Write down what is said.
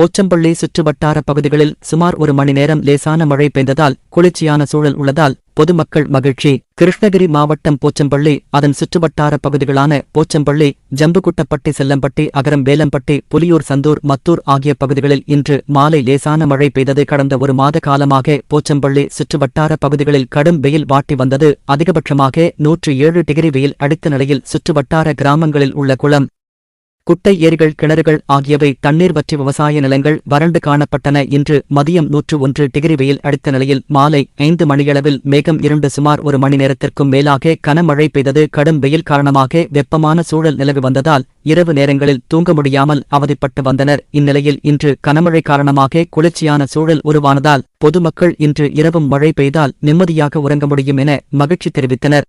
போச்சம்பள்ளி சுற்றுவட்டார பகுதிகளில் சுமார் ஒரு மணி நேரம் லேசான மழை பெய்ததால் குளிர்ச்சியான சூழல் உள்ளதால் பொதுமக்கள் மகிழ்ச்சி. கிருஷ்ணகிரி மாவட்டம் போச்சம்பள்ளி அதன் சுற்றுவட்டார பகுதிகளான போச்சம்பள்ளி ஜம்புகுட்டப்பட்டி செல்லம்பட்டி அகரம் வேலம்பட்டி புலியூர் சந்தூர் மத்தூர் ஆகிய பகுதிகளில் இன்று மாலை லேசான மழை பெய்தது. கடந்த ஒரு மாத காலமாக போச்சம்பள்ளி சுற்றுவட்டார பகுதிகளில் கடும் வெயில் வாட்டி வந்தது. அதிகபட்சமாக நூற்று ஏழு டிகிரி வெயில் அடித்த நிலையில் சுற்றுவட்டார கிராமங்களில் உள்ள குளம் குட்டை ஏரிகள் கிணறுகள் ஆகியவை தண்ணீர் வற்றி விவசாய நிலங்கள் வறண்டு காணப்பட்டன இன்று மதியம் நூற்று ஒன்று டிகிரி வெயில் அடித்த நிலையில் மாலை ஐந்து மணியளவில் மேகம் இரண்டு சுமார் ஒரு மணி நேரத்திற்கும் மேலாக கனமழை பெய்தது. கடும் வெயில் காரணமாக வெப்பமான சூழல் நிலவி வந்ததால் இரவு நேரங்களில் தூங்க முடியாமல் அவதிப்பட்டு வந்தனர். இந்நிலையில் இன்று கனமழை காரணமாக குளிர்ச்சியான சூழல் உருவானதால் பொதுமக்கள் இன்று இரவும் மழை பெய்தால் நிம்மதியாக உறங்க முடியும் என மகிழ்ச்சி தெரிவித்தனர்.